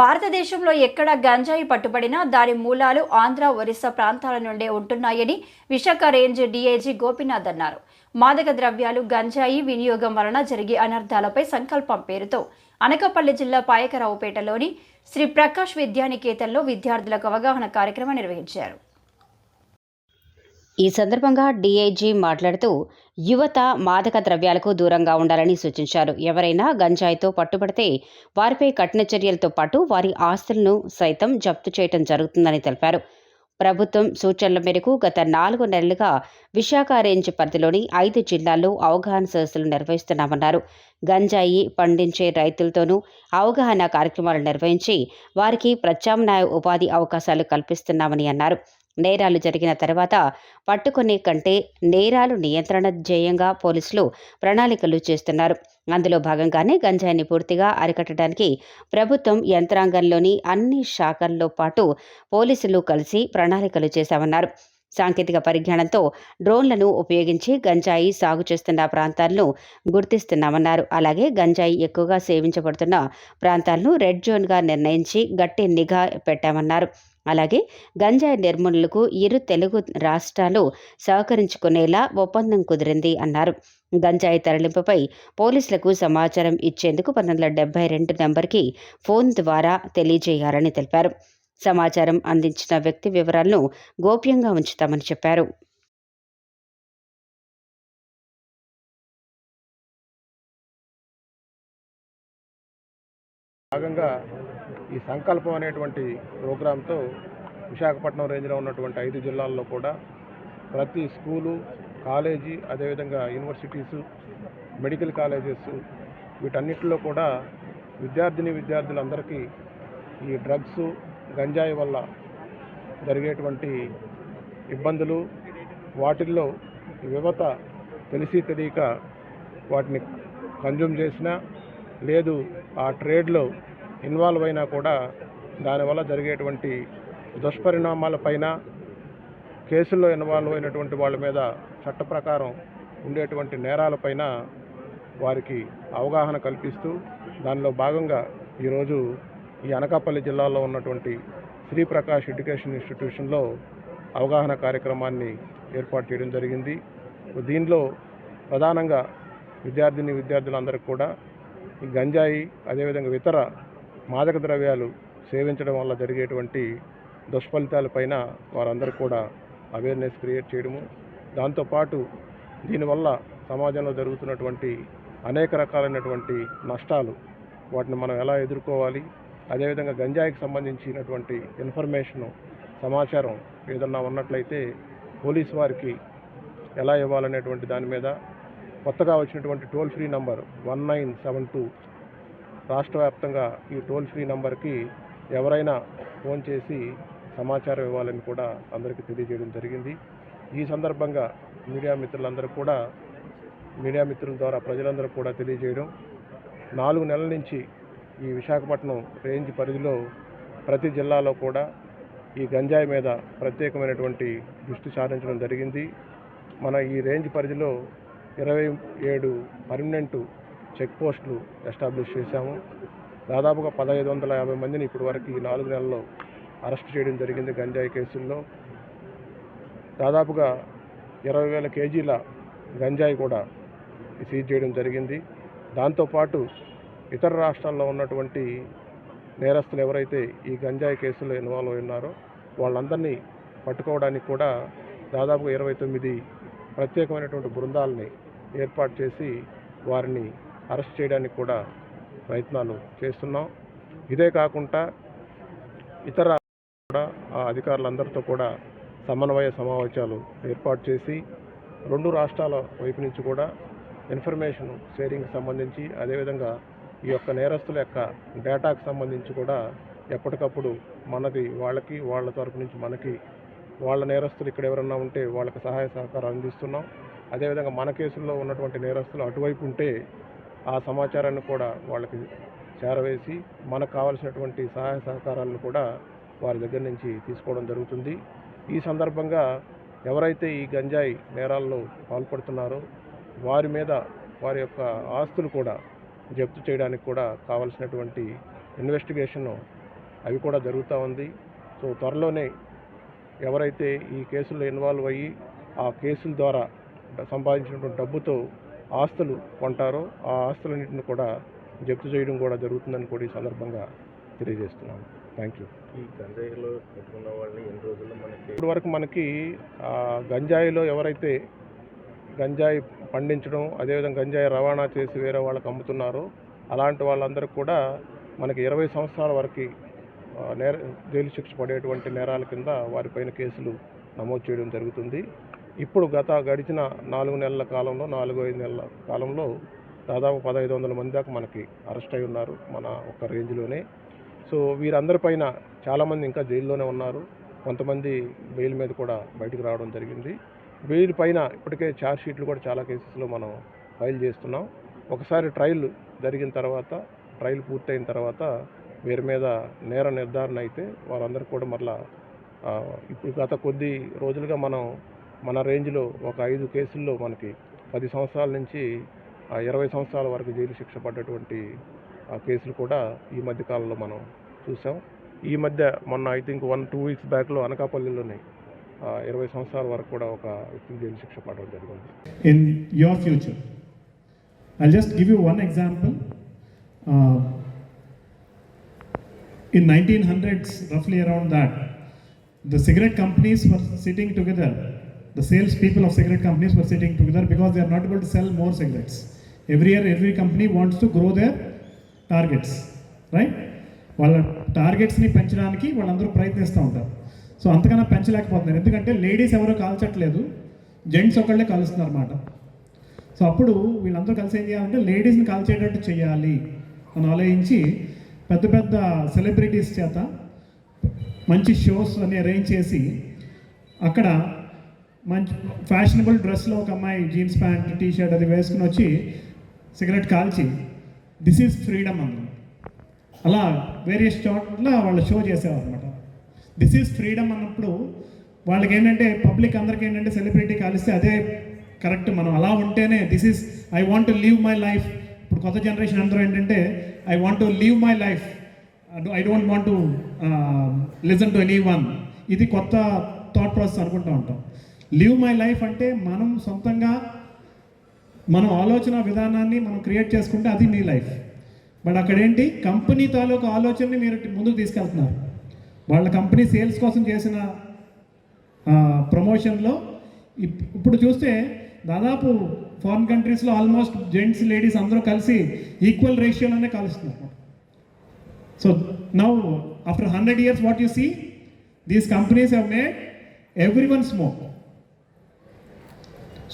భారతదేశంలో ఎక్కడ గంజాయి పట్టుబడినా దాని మూలాలు ఆంధ్ర ఒరిస్సా ప్రాంతాల నుండే ఉంటున్నాయని విశాఖ రేంజ్ డీఐజీ గోపీనాథ్ అన్నారు. మాదక ద్రవ్యాలు గంజాయి వినియోగం వలన జరిగే అనర్థాలపై సంకల్పం పేరుతో అనకాపల్లి జిల్లా పాయకరావుపేటలోని శ్రీ ప్రకాష్ విద్యానికేతన్లో విద్యార్థులకు అవగాహన కార్యక్రమం నిర్వహించారు. ఈ సందర్భంగా డీఐజీ మాట్లాడుతూ యువత మాదక ద్రవ్యాలకు దూరంగా ఉండాలని సూచించారు. ఎవరైనా గంజాయితో పట్టుబడితే వారిపై కఠిన చర్యలతో పాటు వారి ఆస్తులను సైతం జప్తు చేయడం జరుగుతుందని తెలిపారు. ప్రభుత్వం సూచనల మేరకు గత నాలుగు నెలలుగా విశాఖ రేంజ్ పరిధిలోని ఐదు జిల్లాల్లో అవగాహన సదస్సులు నిర్వహిస్తున్నామన్నారు. గంజాయి పండించే రైతులతోనూ అవగాహన కార్యక్రమాలు నిర్వహించి వారికి ప్రత్యామ్నాయ ఉపాధి అవకాశాలు కల్పిస్తున్నామని అన్నారు. నేరాలు జరిగిన తర్వాత పట్టుకునే కంటే నేరాలు నియంత్రణ ధ్యేయంగా పోలీసులు ప్రణాళికలు చేస్తున్నారు. అందులో భాగంగానే గంజాయిని పూర్తిగా అరికట్టడానికి ప్రభుత్వం యంత్రాంగంలోని అన్ని శాఖల్లో పాటు పోలీసులు కలిసి ప్రణాళికలు చేశామన్నారు. సాంకేతిక పరిజ్ఞానంతో డ్రోన్లను ఉపయోగించి గంజాయి సాగు చేస్తున్న ప్రాంతాలను గుర్తిస్తున్నామన్నారు. అలాగే గంజాయి ఎక్కువగా సేవించబడుతున్న ప్రాంతాలను రెడ్ జోన్గా నిర్ణయించి గట్టి నిఘా పెట్టామన్నారు. అలాగే గంజాయి నిర్మూలనకు ఇరు తెలుగు రాష్ట్రాలు సహకరించుకునేలా ఒప్పందం కుదిరింది అన్నారు. గంజాయి తరలింపుపై పోలీసులకు సమాచారం ఇచ్చేందుకు పంతొమ్మిది వందల డెబ్బై రెండు నెంబర్కి ఫోన్ ద్వారా తెలియజేయాలని తెలిపారు. సమాచారం అందించిన వ్యక్తి వివరాలను గోప్యంగా ఉంచుతామని చెప్పారు. భాగంగా ఈ సంకల్పం అనేటువంటి ప్రోగ్రాంతో విశాఖపట్నం రేంజ్లో ఉన్నటువంటి ఐదు జిల్లాల్లో కూడా ప్రతి స్కూలు కాలేజీ అదేవిధంగా యూనివర్సిటీసు మెడికల్ కాలేజెస్ వీటన్నిటిలో కూడా విద్యార్థిని విద్యార్థులందరికీ ఈ డ్రగ్స్ గంజాయి వల్ల జరిగేటువంటి ఇబ్బందులు వాటిల్లో యువత తెలిసి తెలియక వాటిని కన్జ్యూమ్ చేసినా లేదు ఆ ట్రేడ్లో ఇన్వాల్వ్ అయినా కూడా దానివల్ల జరిగేటువంటి దుష్పరిణామాలపైన కేసుల్లో ఇన్వాల్వ్ అయినటువంటి వాళ్ళ మీద చట్ట ప్రకారం ఉండేటువంటి నేరాలపైన వారికి అవగాహన కల్పిస్తూ దానిలో భాగంగా ఈరోజు ఈ అనకాపల్లి జిల్లాలో ఉన్నటువంటి శ్రీప్రకాష్ ఎడ్యుకేషన్ ఇన్స్టిట్యూషన్లో అవగాహన కార్యక్రమాన్ని ఏర్పాటు చేయడం జరిగింది. దీనిలో ప్రధానంగా విద్యార్థిని విద్యార్థులందరికీ కూడా ఈ గంజాయి అదేవిధంగా ఇతర మాదక ద్రవ్యాలు సేవించడం వల్ల జరిగేటువంటి దుష్ఫలితాలపైన వారందరూ కూడా అవేర్నెస్ క్రియేట్ చేయడము. దాంతోపాటు దీనివల్ల సమాజంలో జరుగుతున్నటువంటి అనేక రకాలైనటువంటి నష్టాలు వాటిని మనం ఎలా ఎదుర్కోవాలి? అదేవిధంగా గంజాయికి సంబంధించినటువంటి ఇన్ఫర్మేషను సమాచారం ఏదన్నా ఉన్నట్లయితే పోలీస్ వారికి ఎలా ఇవ్వాలనేటువంటి దాని మీద కొత్తగా వచ్చినటువంటి toll free number one nine seven two రాష్ట్ర వ్యాప్తంగా ఈ టోల్ ఫ్రీ నంబర్కి ఎవరైనా ఫోన్ చేసి సమాచారం ఇవ్వాలని కూడా అందరికీ తెలియజేయడం జరిగింది. ఈ సందర్భంగా మీడియా మిత్రులందరూ కూడా మీడియా మిత్రుల ద్వారా ప్రజలందరూ కూడా తెలియజేయడం. నాలుగు నెలల నుంచి ఈ విశాఖపట్నం రేంజ్ పరిధిలో ప్రతి జిల్లాలో కూడా ఈ గంజాయి మీద ప్రత్యేకమైనటువంటి దృష్టి సారించడం జరిగింది. మన ఈ రేంజ్ పరిధిలో ఇరవై ఏడు పర్మనెంటు చెక్ పోస్టులు ఎస్టాబ్లిష్ చేశాము. దాదాపుగా పదహైదు వందల యాభై మందిని ఇప్పటి వరకు ఈ నాలుగు నెలల్లో అరెస్ట్ చేయడం జరిగింది గంజాయి కేసుల్లో. దాదాపుగా ఇరవై వేల కేజీల గంజాయి కూడా సీజ్ చేయడం జరిగింది. దాంతోపాటు ఇతర రాష్ట్రాల్లో ఉన్నటువంటి నేరస్తులు ఎవరైతే ఈ గంజాయి కేసులో ఇన్వాల్వ్ అయి ఉన్నారో వాళ్ళందరినీ పట్టుకోవడానికి కూడా దాదాపుగా ఇరవై తొమ్మిది ప్రత్యేకమైనటువంటి బృందాలని ఏర్పాటు చేసి వారిని అరెస్ట్ చేయడానికి కూడా ప్రయత్నాలు చేస్తున్నాం. ఇదే కాకుండా ఇతర కూడా ఆ అధికారులందరితో కూడా సమన్వయ సమావేశాలు ఏర్పాటు చేసి రెండు రాష్ట్రాల వైపు నుంచి కూడా ఇన్ఫర్మేషన్ షేరింగ్కి సంబంధించి అదేవిధంగా ఈ యొక్క నేరస్తుల యొక్క డేటాకు సంబంధించి కూడా ఎప్పటికప్పుడు మనది వాళ్ళకి వాళ్ళ తరపు నుంచి మనకి వాళ్ళ నేరస్తులు ఇక్కడ ఎవరన్నా ఉంటే వాళ్ళకి సహాయ సహకారం అందిస్తున్నాం. అదేవిధంగా మన కేసుల్లో ఉన్నటువంటి నేరస్తులు అటువైపు ఉంటే ఆ సమాచారాన్ని కూడా వాళ్ళకి చేరవేసి మనకు కావలసినటువంటి సహాయ సహకారాలను కూడా వారి దగ్గర నుంచి తీసుకోవడం జరుగుతుంది. ఈ సందర్భంగా ఎవరైతే ఈ గంజాయి నేరాల్లో పాల్పడుతున్నారో వారి మీద వారి యొక్క ఆస్తులు కూడా జప్తు చేయడానికి కూడా కావలసినటువంటి ఇన్వెస్టిగేషన్ అవి కూడా జరుగుతూ ఉంది. సో త్వరలోనే ఎవరైతే ఈ కేసుల్లో ఇన్వాల్వ్ అయ్యి ఆ కేసుల ద్వారా సంపాదించినటువంటి డబ్బుతో ఆస్తులు కొంటారో ఆ ఆస్తులన్నింటిని కూడా జప్తు చేయడం కూడా జరుగుతుందని కూడా ఈ సందర్భంగా తెలియజేస్తున్నాను థ్యాంక్ యూ ఈ గంజాయిలో పెట్టుకున్న వాళ్ళని ఎన్ని రోజుల్లో మనకి ఇప్పటి వరకు మనకి గంజాయిలో ఎవరైతే గంజాయి పండించడం అదేవిధంగా గంజాయి రవాణా చేసి వేరే వాళ్ళకి అమ్ముతున్నారో అలాంటి వాళ్ళందరికీ కూడా మనకి ఇరవై సంవత్సరాల వరకు నేర జైలు శిక్ష పడేటువంటి నేరాల కింద వారిపైన కేసులు నమోదు చేయడం జరుగుతుంది. ఇప్పుడు గత గడిచిన నాలుగు నెలల కాలంలో నాలుగు ఐదు నెలల కాలంలో దాదాపు పదహైదు వందల మంది దాకా మనకి అరెస్ట్ అయి ఉన్నారు మన ఒక రేంజ్లోనే. సో వీరందరిపైన చాలామంది ఇంకా జైల్లోనే ఉన్నారు. కొంతమంది బెయిల్ మీద కూడా బయటకు రావడం జరిగింది. బెయిల్ పైన ఇప్పటికే ఛార్జ్ షీట్లు కూడా చాలా కేసెస్లో మనం ఫైల్ చేస్తున్నాం. ఒకసారి ట్రయల్ జరిగిన తర్వాత ట్రయల్ పూర్తయిన తర్వాత వీరి మీద నేర నిర్ధారణ అయితే వారందరూ కూడా మరలా ఇప్పుడు గత కొద్ది రోజులుగా మనం మన రేంజ్లో ఒక ఐదు కేసుల్లో మనకి పది సంవత్సరాల నుంచి ఇరవై సంవత్సరాల వరకు జైలు శిక్ష పడ్డటువంటి కేసులు కూడా ఈ మధ్య కాలంలో మనం చూసాం. ఈ మధ్య మొన్న I think one two weeks బ్యాక్లో అనకాపల్లిలోనే ఇరవై సంవత్సరాల వరకు కూడా ఒక వ్యక్తికి జైలు శిక్ష పడడం జరిగింది. In your future I just give you one example in in 1900s, uh, roughly around that, the cigarette companies were sitting together. The salespeople of cigarette companies were sitting together because they are not able to sell more cigarettes. Every year, every company wants to grow their targets right వాళ్ళ టార్గెట్స్ని పెంచడానికి వాళ్ళందరూ ప్రయత్నిస్తూ ఉంటారు. So అంతకన్నా పెంచలేకపోతున్నారు. ఎందుకంటే ladies ఎవరో కాల్చట్లేదు gents ఒకళ్ళే కాలుస్తున్నారు అన్నమాట సో అప్పుడు వీళ్ళందరూ కలిసి ఏం చేయాలంటే లేడీస్ని కాల్చేటట్టు చేయాలి అని ఆలోచించి పెద్ద పెద్ద సెలబ్రిటీస్ చేత మంచి షోస్ అన్ని అరేంజ్ చేసి అక్కడ మంచి ఫ్యాషనబుల్ డ్రెస్లో ఒక అమ్మాయి జీన్స్ ప్యాంట్ టీ షర్ట్ అది వేసుకుని వచ్చి సిగరెట్ కాల్చి దిస్ ఈజ్ ఫ్రీడమ్ అన్నమాట అలా వేరియస్ చోట్ల వాళ్ళు షో చేసేవారు అనమాట దిస్ ఈజ్ ఫ్రీడమ్ అన్నప్పుడు వాళ్ళకి ఏంటంటే పబ్లిక్ అందరికీ ఏంటంటే సెలబ్రిటీ కలిస్తే అదే కరెక్ట్ మనం అలా ఉంటేనే this is I want to live my life. ఇప్పుడు కొత్త జనరేషన్ అందరూ ఏంటంటే I want to live my life. I don't want to listen to anyone. ఇది కొత్త థాట్ ప్రాసెస్ అనుకుంటూ ఉంటాం. లీవ్ మై లైఫ్ అంటే మనం సొంతంగా మనం ఆలోచన విధానాన్ని మనం క్రియేట్ చేసుకుంటే అది మీ లైఫ్. బట్ అక్కడేంటి? కంపెనీ తాలూకు ఆలోచనని మీరు ముందుకు తీసుకెళ్తున్నారు. వాళ్ళ కంపెనీ సేల్స్ కోసం చేసిన ప్రమోషన్లో ఇప్పుడు చూస్తే దాదాపు ఫారిన్ కంట్రీస్లో ఆల్మోస్ట్ జెంట్స్ లేడీస్ అందరూ కలిసి ఈక్వల్ రేషియోలోనే కలుస్తున్నారు. So now after hundred years what you see these companies have made everyone smoke.